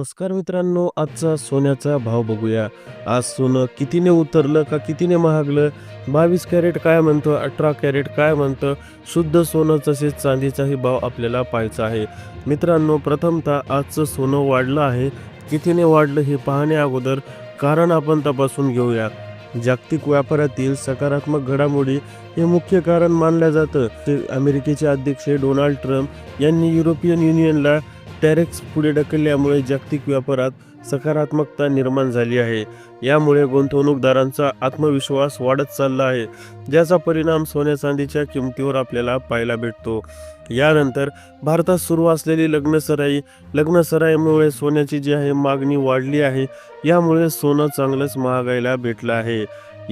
नमस्कार मित्रांनो आजचा सोन्याचा भाव बघूया. आज सोनं कितीने उतरलं का कितीने महागलं? बावीस कॅरेट काय म्हणतं अठरा कॅरेट काय म्हणतं? शुद्ध सोनं तसेच चांदीचाही भाव आपल्याला पाहायचा आहे. मित्रांनो प्रथमतः आजचं सोनं वाढलं आहे. कितीने वाढलं हे पाहण्या अगोदर कारण आपण तपासून घेऊया. जागतिक व्यापारातील सकारात्मक घडामोडी हे मुख्य कारण मानलं जातं. ते अमेरिकेचे अध्यक्ष डोनाल्ड ट्रम्प यांनी युरोपियन युनियनला टॅरेक्स पुढे ढकलल्यामुळे जागतिक व्यापारात सकारात्मकता निर्माण झाली आहे. यामुळे गुंतवणूकदारांचा आत्मविश्वास वाढत चालला आहे ज्याचा परिणाम सोन्या चांदीच्या किमतीवर आपल्याला पाहायला भेटतो. यानंतर भारतात सुरू असलेली लग्नसराई लग्नसराईमुळे सोन्याची जी आहे मागणी वाढली आहे यामुळे सोनं चांगलंच महागायला भेटलं आहे.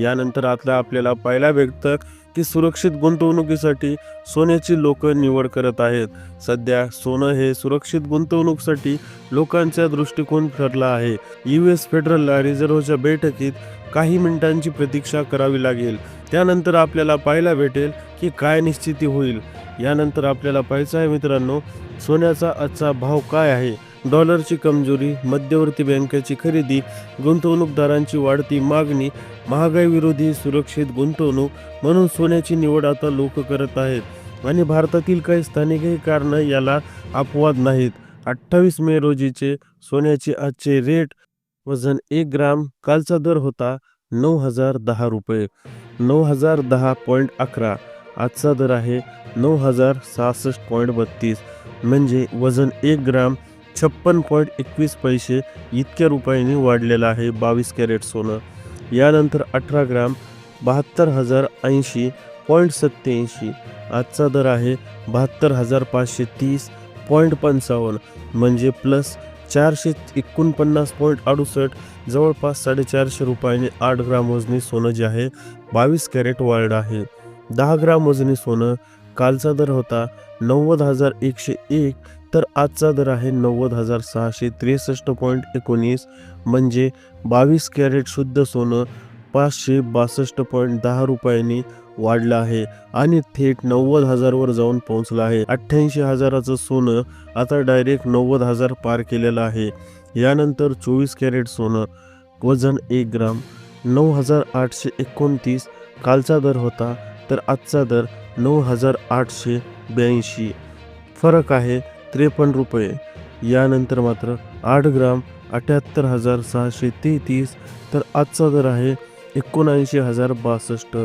यानंतर आता आपल्याला पाहायला भेटतं की सुरक्षित गुंतवणुकीसाठी सोन्याची लोक निवड करत आहेत. सध्या सोनं हे सुरक्षित गुंतवणुकीसाठी लोकांचा दृष्टिकोन ठरला आहे. यू एस फेडरल रिझर्व्हच्या बैठकीत काही मिनिटांची प्रतीक्षा करावी लागेल. त्यानंतर आपल्याला पाहायला भेटेल की काय निश्चिती होईल. यानंतर आपल्याला पाहायचं आहे मित्रांनो सोन्याचा आजचा भाव काय आहे? डॉलरची कमजोरी मध्यवर्ती बँकेची खरेदी गुंतवणूकदारांची वाढती मागणी महागाई विरोधी सुरक्षित गुंतवणूक म्हणून सोन्याची निवड आता लोक करत आहेत. आणि भारतातील काही स्थानिकही कारणं याला अपवाद नाहीत. अठ्ठावीस मे रोजीचे सोन्याचे आजचे रेट वजन एक ग्राम कालचा दर होता नऊ हजार दहा रुपये. नऊ हजार दहा पॉईंट अकरा आजचा दर आहे नऊ हजार सहासष्ट पॉईंट बत्तीस. म्हणजे वजन एक ग्राम छप्पन पॉईंट एकवीस पैसे इतक्या रुपयांनी वाढलेलं आहे बावीस कॅरेट सोनं. यानंतर अठरा ग्राम बहात्तर हजार ऐंशी पॉईंट सत्याऐंशी आजचा दर आहे बहात्तर हजार पाचशे तीस पॉईंट पंचावन्न. म्हणजे प्लस चारशे एकोणपन्नास पॉईंट अडुसष्ट जवळपास साडेचारशे रुपयाने आठ ग्राम वजनी सोनं जे आहे बावीस कॅरेट वाढ आहे. दहा ग्राम वजनी सोनं कालचा दर होता नव्वद हजार एकशे एक तर आजचा दर आहे नव्वद हजार सहाशे त्रेसष्ट पॉईंट एकोणीस म्हणजे बावीस कॅरेट शुद्ध सोनं पाचशे बासष्ट पॉईंट दहा रुपयांनी वाढलं आहे आणि थेट नव्वद हजारवर जाऊन पोहोचलं आहे. अठ्ठ्याऐंशी हजाराचं सोनं आता डायरेक्ट नव्वद हजार पार केलेलं आहे. यानंतर चोवीस कॅरेट सोनं वजन एक ग्राम नऊ हजार आठशे एकोणतीस कालचा दर होता तर आजचा दर नऊ हजार आठशे ब्याऐंशी. फरक आहे त्रेपन्न रुपये. यानंतर मात्र आठ ग्राम अठ्याहत्तर हजार सहाशे तेहतीस तर आजचा दर आहे एकोणऐंशी हजार बासष्ट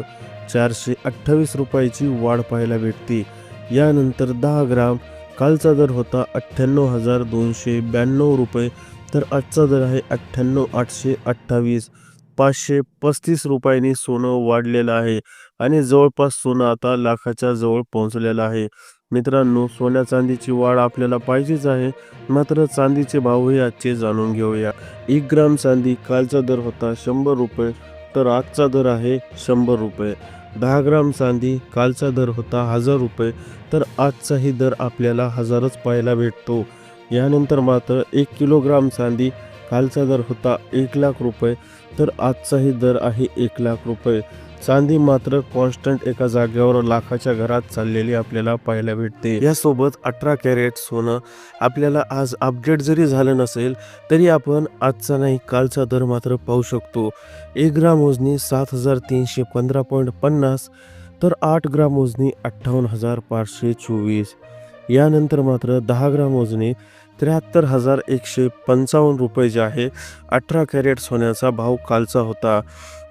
चारशे अठ्ठावीस रुपयाची वाढ पाहायला भेटते. यानंतर दहा ग्राम कालचा दर होता अठ्ठ्याण्णव हजार दोनशे ब्याण्णव रुपये तर आजचा दर आहे अठ्ठ्याण्णव आठशे अठ्ठावीस. पाचशे पस्तीस रुपयांनी सोनं वाढलेलं आहे. आणि जवळपास सोनं आता लाखाच्या जवळ पोहोचलेलं आहे. मित्रांनो सोन्या चांदीची वाढ आपल्याला पाहिजेच आहे. मात्र चांदीचे भावही आजचे जाणून घेऊया. एक ग्राम चांदी कालचा दर होता शंभर रुपये तर आजचा दर आहे शंभर रुपये. दहा ग्राम चांदी कालचा दर होता हजार रुपये तर आजचाही दर आपल्याला हजारच पाहायला भेटतो. यानंतर मात्र एक किलोग्राम चांदी कालचा दर होता एक लाख रुपये तर आजचाही दर आहे एक लाख रुपये. चांदी मात्र कॉन्स्टंट एका जागेवर लाखाच्या घरात चाललेली आपल्याला पाहायला भेटते. यासोबत अठरा कॅरेट सोनं आपल्याला आज अपडेट जरी झालं नसेल तरी आपण आजचा नाही कालचा दर मात्र पाहू शकतो. एक ग्राम मोजणी सात हजार तीनशे पंधरा पॉईंट पन्नास तर आठ ग्राम मोजणी अठ्ठावन्न हजार पाचशे चोवीस. यानंतर मात्र दहा ग्राम मोजणी त्र्याहत्तर हजार एकशे पंचावन्न रुपये जे आहे अठरा कॅरेट सोन्याचा भाव कालचा होता.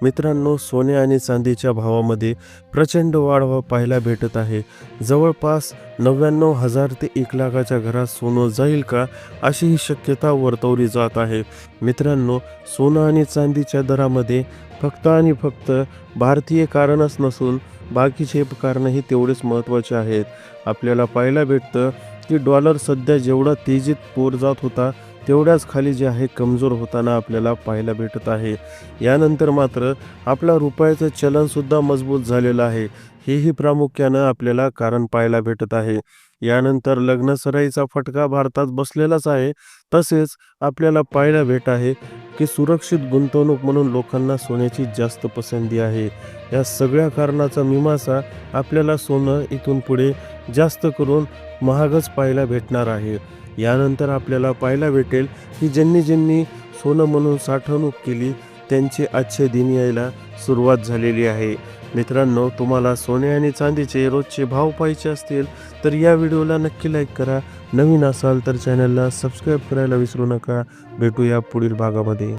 मित्रांनो सोने आणि चांदीच्या भावामध्ये प्रचंड वाढ पाहायला भेटत आहे. जवळपास नव्याण्णव हजार ते एक लाखाच्या घरात सोनं जाईल का अशी ही शक्यता वर्तवली जात आहे. मित्रांनो सोनं आणि चांदीच्या दरामध्ये फक्त आणि फक्त भारतीय कारणच नसून बाकीचे कारणंही तेवढेच महत्त्वाचे आहेत. आपल्याला पाहायला भेटतं की डॉलर सध्या जेवढा तेजीत पोर जात होता तेवढ्याच खाली जे आहे कमजोर होताना आपल्याला पाहायला भेटत आहे. यानंतर मात्र आपला रुपयाचं चलनसुद्धा मजबूत झालेलं आहे. हेही प्रामुख्यानं आपल्याला कारण पाहायला भेटत आहे. यानंतर लग्नसराईचा फटका भारतात बसलेलाच आहे. तसेच आपल्याला पाहायला भेट आहे की सुरक्षित गुंतवणूक म्हणून लोकांना सोन्याची जास्त पसंती आहे. या सगळ्या कारणाचा मीमांसा आपल्याला सोनं इथून पुढे जास्त करून महागच पाहायला भेटणार आहे. यानंतर आपल्याला पाहायला भेटेल की ज्यांनी ज्यांनी सोनं म्हणून साठवणूक केली त्यांचे आजचे दिन यायला सुरुवात झालेली आहे. मित्रांनो तुम्हाला सोने आणि चांदीचे रोजचे भाव पाहिजे असतील तर या व्हिडिओला नक्की लाईक करा. नवीन असाल तर चॅनलला सबस्क्राईब करायला विसरू नका. भेटूया पुढील भागामध्ये.